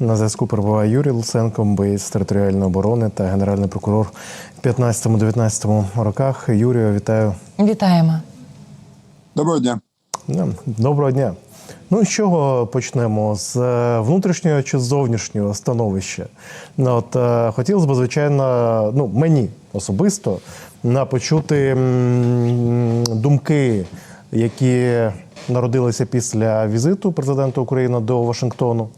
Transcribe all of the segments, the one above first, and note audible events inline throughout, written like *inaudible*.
На зв'язку перебуває Юрій Луценко, боєць територіальної оборони та генеральний прокурор в 15-19 роках. Юрію, вітаю. Вітаємо. Доброго дня. Доброго дня. Ну, з чого почнемо? З е, внутрішнього чи зовнішнього становища? Ну, от, е, хотілося б, звичайно, ну, мені особисто на почути думки, які народилися після візиту президента України до Вашингтону.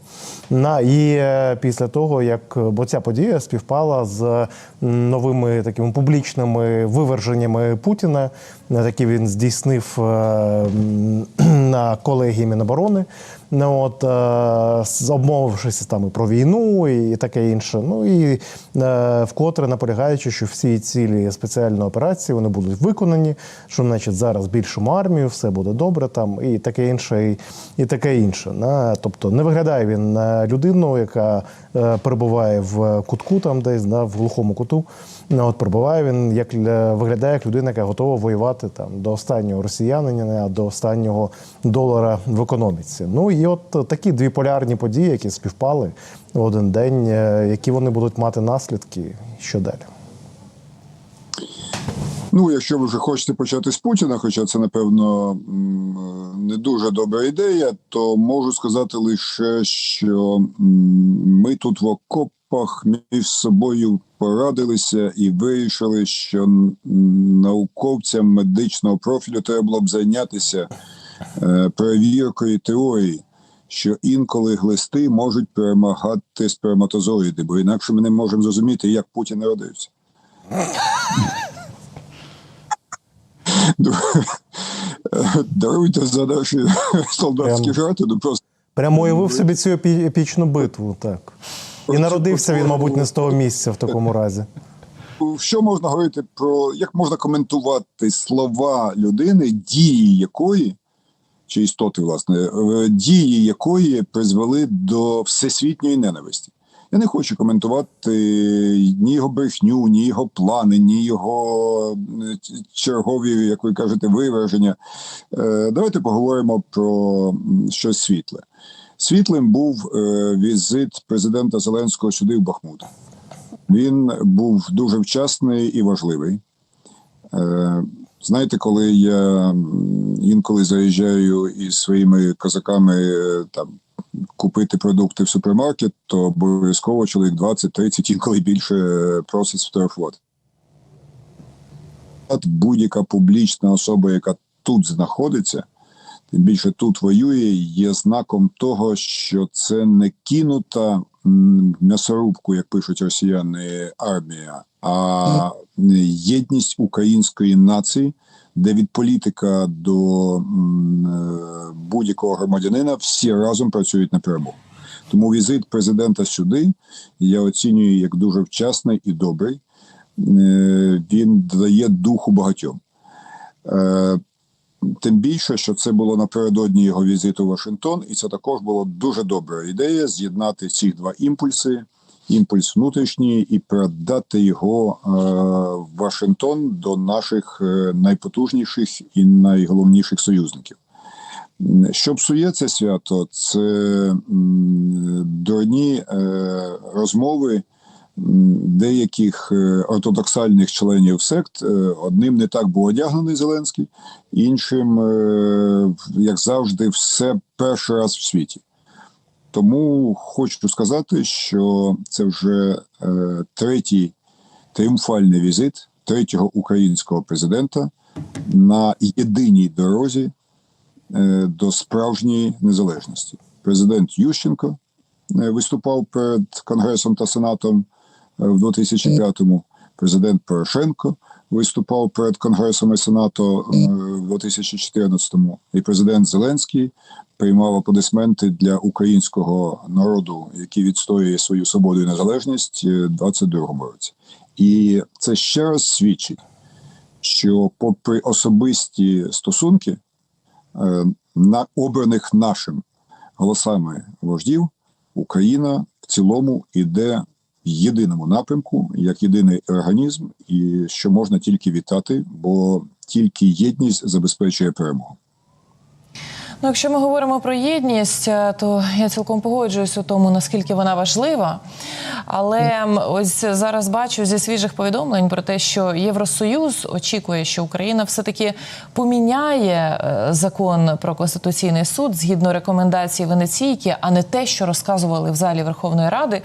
На і е, після того, як бо ця подія співпала з новими такими публічними виверженнями Путіна, на які він здійснив е, *clears throat* на колегії Міноборони. Ну, от, е, обмовившись там і про війну і таке інше. Ну і е, вкотре наполягаючи, що всі цілі спеціальної операції вони будуть виконані, що значить зараз збільшимо армію, все буде добре там, і таке інше, і, і таке інше. На, тобто не виглядає він на людину, яка е, перебуває в кутку, там десь да, в глухому куту. Ну, от перебуває він як виглядає як людина, яка готова воювати там до останнього росіянина, до останнього долара в економіці. Ну і от такі дві полярні події, які співпали в один день, е, які вони будуть мати наслідки, що далі. Ну, якщо ви вже хочете почати з Путіна, хоча це, напевно, не дуже добра ідея, то можу сказати лише, що ми тут в окопах між собою порадилися і вирішили, що науковцям медичного профілю треба було б зайнятися е, перевіркою теорії. Що інколи глисти можуть перемагати сперматозоїди, бо інакше ми не можемо зрозуміти, як Путін народився. Даруйте за наші солдатські жарти, ну просто Прямо уявив собі цю епічну битву, так. І народився він, мабуть, не з того місця в такому *laughs* разі. що можна говорити про як можна коментувати слова людини, дії якої чи істоти, власне, дії якої призвели до всесвітньої ненависті. Я не хочу коментувати ні його брехню, ні його плани, ні його чергові, як ви кажете, вираження. Е, Давайте поговоримо про щось світле. Світлим був е, візит президента Зеленського сюди в Бахмут. Він був дуже вчасний і важливий. Е, Знаєте, коли я інколи заїжджаю із своїми козаками е, там купити продукти в супермаркет, то обов'язково чоловік 20-30, інколи більше просить сфотографувати. От Будь-яка публічна особа, яка тут знаходиться, тим більше тут воює, є знаком того, що це не кинута м'ясорубку, як пишуть росіяни, армія, а єдність української нації, де від політика до е, будь-якого громадянина всі разом працюють на перемогу. Тому візит президента сюди я оцінюю як дуже вчасний і добрий. Е, Він дає духу багатьом. Тим більше, що це було напередодні його візиту в Вашингтон, і це також була дуже добра ідея з'єднати ці два імпульси: імпульс внутрішній і передати його е, в Вашингтон до наших е, найпотужніших і найголовніших союзників. Що псує це свято, це дурні е, розмови деяких е, ортодоксальних членів сект. Е, Одним не так був одягнений Зеленський, іншим, е, як завжди, все перший раз в світі. Тому хочу сказати, що це вже третій тріумфальний візит третього українського президента на єдиній дорозі до справжньої незалежності. Президент Ющенко виступав перед Конгресом та Сенатом в 2005-му. Президент Порошенко виступав перед Конгресом і Сенатом е, в 2014-му. І президент Зеленський приймав аплодисменти для українського народу, який відстоює свою свободу і незалежність е, в 22-му році. І це ще раз свідчить, що, попри особисті стосунки, е, на обраних нашим голосами вождів, Україна в цілому йде в єдиному напрямку, як єдиний організм, і що можна тільки вітати, бо тільки єдність забезпечує перемогу. Ну, якщо ми говоримо про єдність, е, то я цілком погоджуюсь у тому, наскільки вона важлива. Але ось зараз бачу зі свіжих повідомлень про те, що Євросоюз очікує, що Україна все-таки поміняє е, закон про конституційний суд згідно рекомендацій Венеційки, а не те, що розказували в залі Верховної Ради,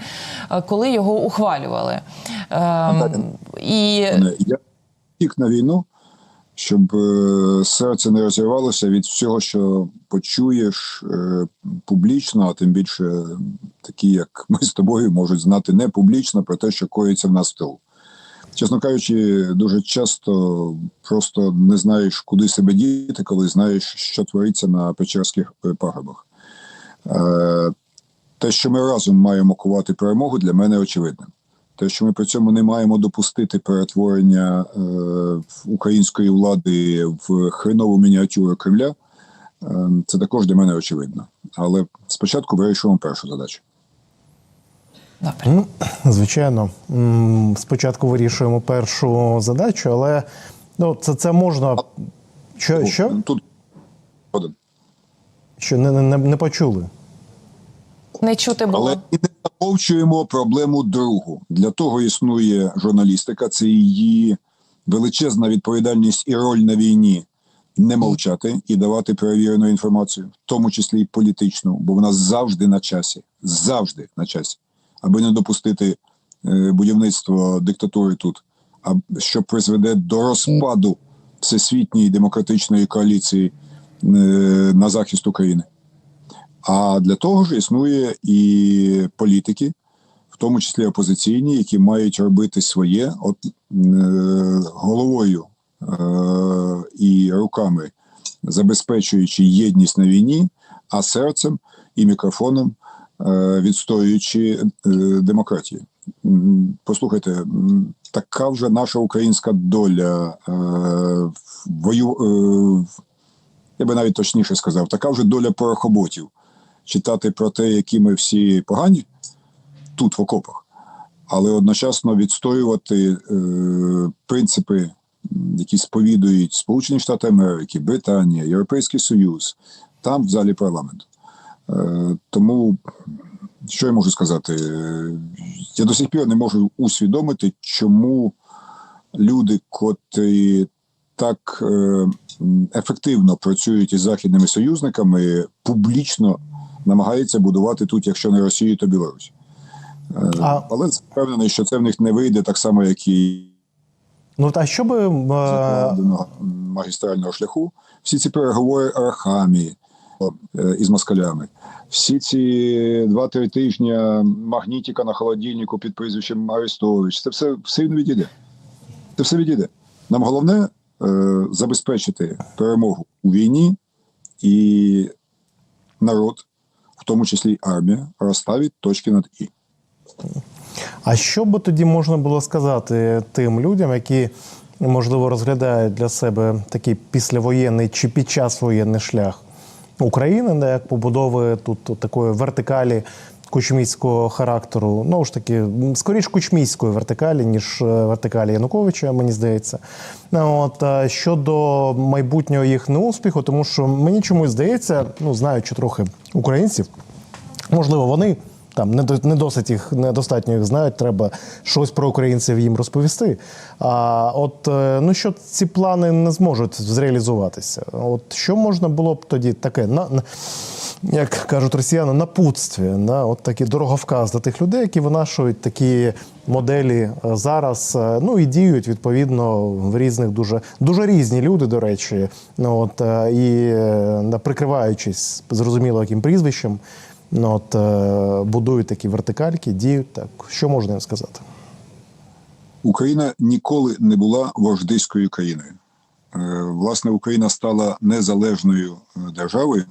е, коли його ухвалювали. Ем, І Е, Я втік на війну, щоб е, серце не розірвалося від всього, що почуєш е, публічно, а тим більше такі, як *laughs* ми з тобою, можуть знати не публічно про те, що коїться в нас в тилу. Чесно кажучи, дуже часто просто не знаєш, куди себе діти, коли знаєш, що твориться на печерських е, пагорбах. Те, що ми разом маємо кувати перемогу, для мене очевидним. Те, що ми при цьому не маємо допустити перетворення е, української влади в хренову мініатюру Кремля, е, це також для мене очевидно. Але спочатку вирішуємо першу задачу. добре. Ну, звичайно, спочатку вирішуємо першу задачу, але ну, це, це можна. Що? що? Тут один. Що не, не, не почули? Не чути було. Але і не замовчуємо проблему другу. Для того існує журналістика, це її величезна відповідальність і роль на війні не мовчати і давати перевірену інформацію, в тому числі і політичну, бо вона завжди на часі, завжди на часі, аби не допустити е, будівництво диктатури тут, а що призведе до розпаду всесвітньої демократичної коаліції е, на захист України. А для того ж існує і політики, в тому числі опозиційні, які мають робити своє от е, головою е, і руками, забезпечуючи єдність на війні, а серцем і мікрофоном е, відстоюючи е, демократію. Послухайте, така вже наша українська доля е, вою. Е, я би навіть точніше сказав, така вже доля порохоботів читати про те, які ми всі погані тут в окопах, але одночасно відстоювати е, принципи, які сповідують Сполучені Штати Америки, Британія, Європейський Союз, там в залі парламенту. Е, тому що я можу сказати? Е, Я до сих пір не можу усвідомити, чому люди, котрі так е, ефективно працюють із західними союзниками, публічно намагаються будувати тут, якщо не Росію, то Білорусь. Е, А- Але впевнений, що це в них не вийде так само, як і Ну та що би. е, магістрального шляху. Всі ці переговори Арахамі е, із москалями, всі ці два-три тижні магнітика на холодильнику під прізвищем Арестович, це все, все відійде. Це все відійде. Нам головне е, забезпечити перемогу у війні, і народ, в тому числі й армія, розставить точки над і. А що би тоді можна було сказати тим людям, які можливо розглядають для себе такий післявоєнний чи під час воєнний шлях України, як побудови тут такої вертикалі кучміського характеру, ну ж таки, скоріш кучміської вертикалі, ніж е, вертикалі Януковича, мені здається. Ну, От щодо майбутнього їх неуспіху, тому що мені чомусь здається, ну знаючи трохи українців, можливо, вони там не, до- не досить їх недостатньо їх знають, треба щось про українців їм розповісти. А от е, ну що ці плани не зможуть зреалізуватися. От що можна було б тоді таке на, на як кажуть росіяни, напутстві, на от такі дороговказ до тих людей, які винашують такі моделі е, зараз. е, Ну і діють відповідно в різних дуже дуже різні люди, до речі. От і прикриваючись зрозуміло яким прізвищем. Ну, от, е, будують такі вертикальки, діють так. Що можна їм сказати? Україна ніколи не була вождиською країною. Е, Власне, Україна стала незалежною е, державою.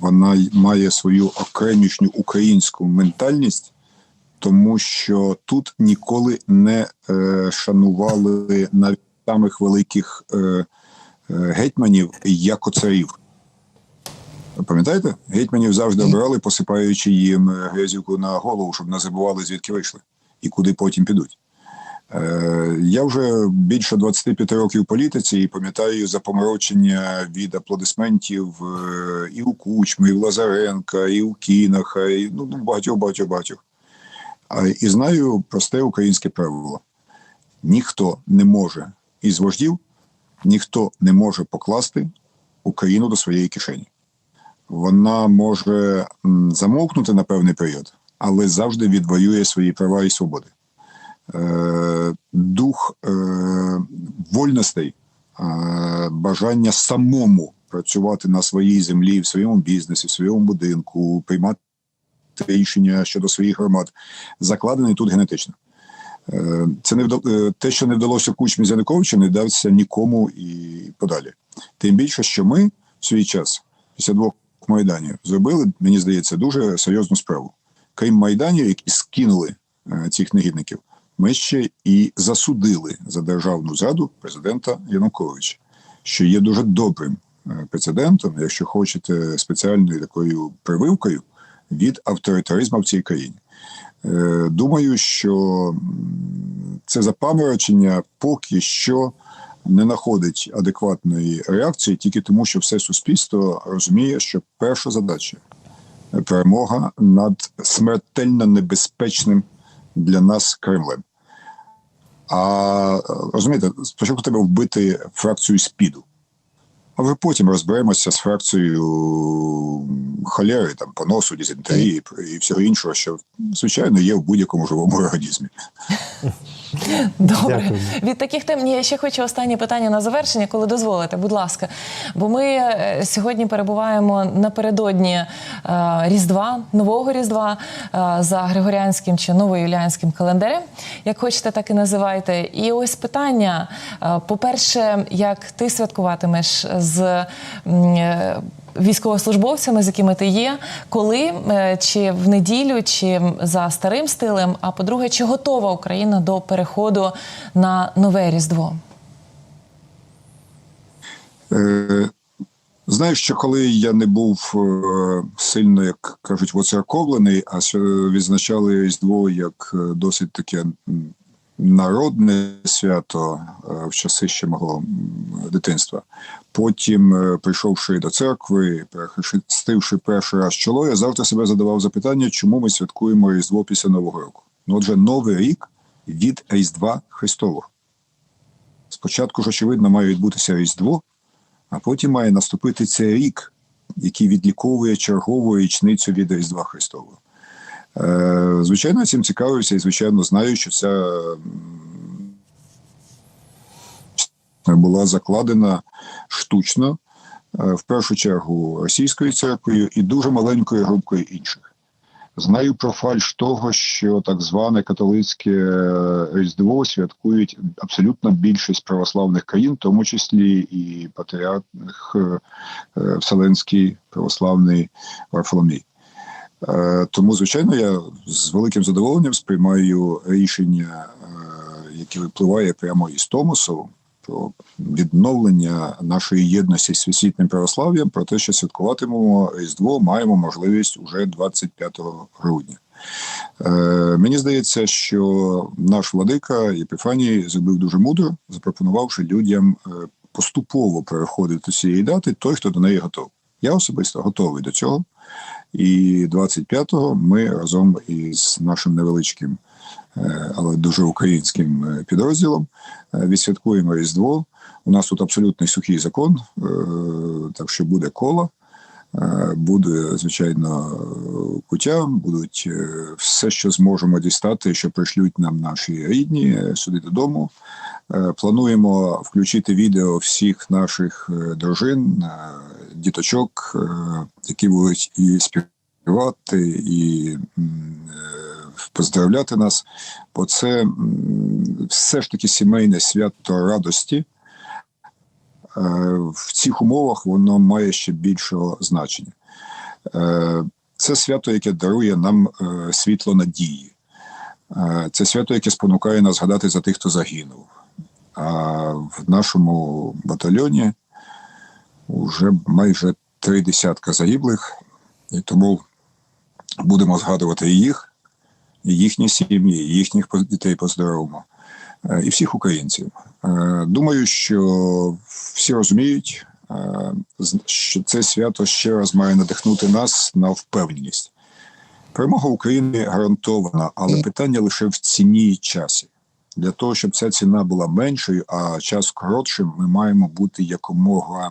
Вона має свою окремішню українську ментальність, тому що тут ніколи не шанували навіть самих великих гетьманів як оцарів. Пам'ятаєте? Гетьманів завжди обирали, посипаючи їм е, грязюку на голову, щоб не забували, звідки вийшли і куди потім підуть. Е, Я вже більше 25 років в політиці і пам'ятаю запоморочення від аплодисментів е, і у Кучми, і в Лазаренка, і у Кінаха, і ну, ну, багатьох, багатьох, багатьох. І знаю просте українське правило: ніхто не може із вождів, ніхто не може покласти Україну до своєї кишені. Вона може замовкнути на певний період, але завжди відвоює свої права і свободи. Е, дух е, вольностей, е, бажання самому працювати на своїй землі, в своєму бізнесі, в своєму будинку, приймати рішення щодо своїх громад, закладений тут генетично. Це не вда- е, те, що не вдалося Кучмі з Януковичем, не вдасться нікому і подалі. Тим більше, що ми в свій час, після двох майданів, зробили, мені здається, дуже серйозну справу. Крім майданів, які скинули е, цих негідників, ми ще і засудили за державну зраду президента Януковича, що є дуже добрим е, прецедентом, якщо хочете, спеціальною такою прививкою від авторитаризму в цій країні. Е, Думаю, що це запаморочення поки що не знаходить адекватної реакції, тільки тому, що все суспільство розуміє, що перша задача перемога над смертельно небезпечним для нас Кремлем. А розумієте, спочатку треба вбити фракцію СПІДу, а вже потім розберемося з фракцією холери, там, поносу, дизентерії і всього іншого, що звичайно є в будь-якому живому організмі. Добре. Дякую. Від таких тем Ні, я ще хочу останнє питання на завершення, коли дозволите, будь ласка. Бо ми е, сьогодні перебуваємо напередодні е, Різдва, нового Різдва е, за Григоріанським чи новоюліанським календарем, як хочете, так і називайте. І ось питання: по-перше, як ти святкуватимеш з. Військовослужбовцями, з якими ти є, коли е, чи в неділю, чи за старим стилем. А по-друге, чи готова Україна до переходу на нове різдво? Е, Знаєш, що коли я не був е, сильно, як кажуть, воцерковлений, а відзначали Різдво як досить таке народне свято е, в часи ще мого дитинства. Потім, е, прийшовши до церкви, перехрестивши перший раз чоло, я завжди себе задавав запитання, чому ми святкуємо Різдво після Нового року. Ну, отже, Новий рік від Різдва Христового. Спочатку ж, очевидно, має відбутися Різдво, а потім має наступити цей рік, який відліковує чергову річницю від Різдва Христового. Е, звичайно, цим цікавився і, звичайно, знаю, що ця була закладена штучно, е, в першу чергу російською церквою і дуже маленькою групкою інших. Знаю про фальш того, що так зване католицьке е, Різдво святкують абсолютно більшість православних країн, в тому числі і патріарх Вселенський православний Варфоломій. Е, Тому, звичайно, я з великим задоволенням сприймаю рішення, е, яке випливає прямо із Томосу про відновлення нашої єдності з світним православ'ям, про те, що святкуватимемо Різдво, маємо можливість уже 25 грудня. Е, мені здається, що наш владика Єпіфаній зробив дуже мудро, запропонувавши людям поступово переходити до цієї дати, той, хто до неї готовий. Я особисто готовий до цього. І 25-го ми разом із нашим невеличким, е, але дуже українським е, підрозділом е, відсвяткуємо Різдво. У нас тут абсолютний сухий закон, так що буде коло. Буде, звичайно, куття, будуть все, що зможемо дістати, що пришлють нам наші рідні сюди додому. Плануємо включити відео всіх наших дружин, діточок, е, які будуть і співати, і е, поздравляти нас. Бо це все ж таки сімейне свято радості. Е, В цих умовах воно має ще більшого значення. Це свято, яке дарує нам світло надії. Це свято, яке спонукає нас згадати за тих, хто загинув. А в нашому батальйоні вже майже три десятка загиблих, і тому будемо згадувати і їх, і їхні сім'ї, і їхніх по- дітей поздоровимо. е, і всіх українців. Е, Думаю, що всі розуміють, е, що це свято ще раз має надихнути нас на впевненість. Перемога України гарантована, але питання лише в ціні і часі. Для того, щоб ця ціна була меншою, а час коротшим, ми маємо бути якомога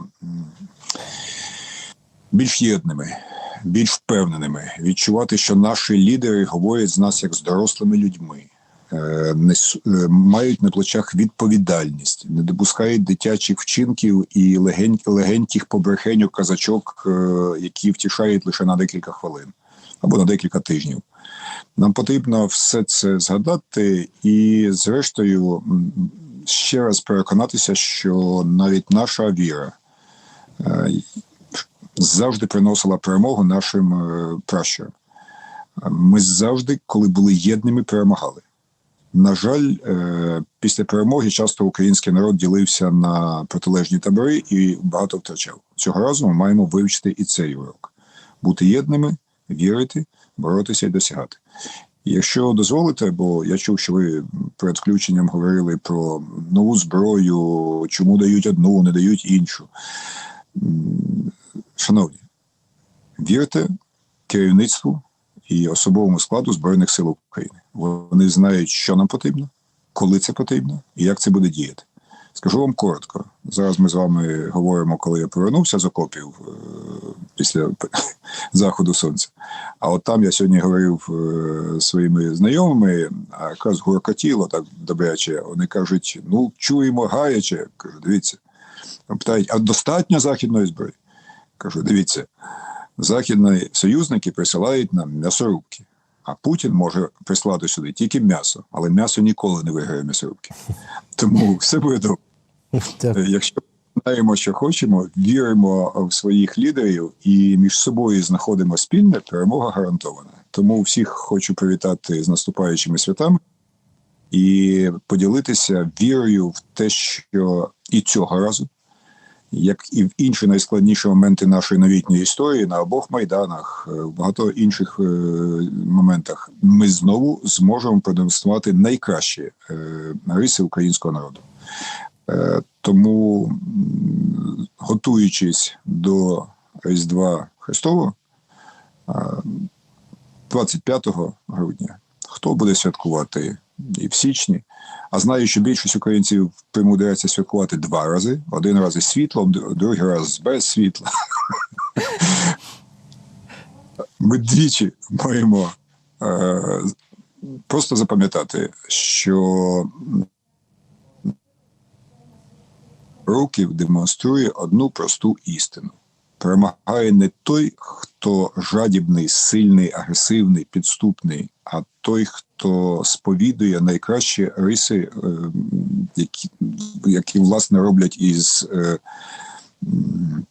більш єдними, більш впевненими, відчувати, що наші лідери говорять з нас як з дорослими людьми, е, нес- е, мають на плечах відповідальність, не допускають дитячих вчинків і легень- легеньких побрехеньок казачок, е, які втішають лише на декілька хвилин або на декілька тижнів. Нам потрібно все це згадати і, зрештою, ще раз переконатися, що навіть наша віра е, завжди приносила перемогу нашим е, пращурам. Ми завжди, коли були єдними, перемагали. На жаль, е, після перемоги часто український народ ділився на протилежні табори і багато втрачав. Цього разу ми маємо вивчити і цей урок: бути єдними, вірити, боротися і досягати. Якщо дозволите, бо я чув, що ви перед включенням говорили про нову зброю, чому дають одну, не дають іншу. Шановні, вірте керівництву і особовому складу Збройних сил України. Вони знають, що нам потрібно, коли це потрібно і як це буде діяти. Скажу вам коротко. Зараз ми з вами говоримо, коли я повернувся з окопів е, після *laughs* заходу сонця. А от там я сьогодні говорив е, своїми знайомими, а якраз гуркотіло так добряче. Вони кажуть: ну, чуємо гаряче. Кажу, дивіться. Питають, а достатньо західної зброї? Кажу, дивіться, західні союзники присилають нам м'ясорубки. А Путін може прислати сюди тільки м'ясо, але м'ясо ніколи не виграє м'ясорубки. Тому все буде добре. Е, Якщо знаємо, що хочемо, віримо в своїх лідерів і між собою знаходимо спільне, перемога гарантована. Тому всіх хочу привітати з наступаючими святами і поділитися вірою в те, що і цього разу, як і в інші найскладніші моменти нашої новітньої історії, на обох майданах, е, в багато інших е, моментах, ми знову зможемо продемонструвати найкращі риси українського народу. Е, Тому, готуючись до Різдва Христового, е, 25 грудня, хто буде святкувати і в січні, а знаю, що більшість українців примудряться святкувати два рази: один раз із світлом, другий раз без світла. *laughs* Ми двічі маємо е, просто запам'ятати, що років демонструє одну просту істину. Перемагає не той, хто жадібний, сильний, агресивний, підступний, а той, хто сповідує найкращі риси, е, які, які власне роблять із е,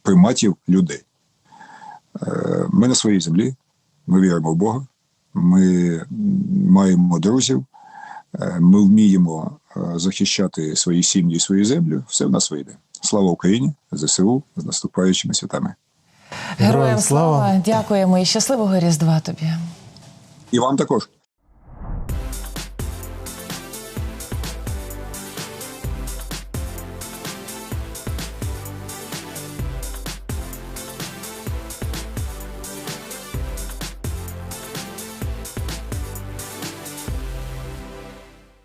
приматів людей. Е, Ми на своїй землі, ми віримо в Бога, ми маємо друзів, ми вміємо е, захищати свої сім'ї, і свою землю. Все в нас вийде. Слава Україні, ЗСУ з наступаючими святами. Героям Героям слава. слава! Дякуємо і щасливого Різдва тобі. І вам також.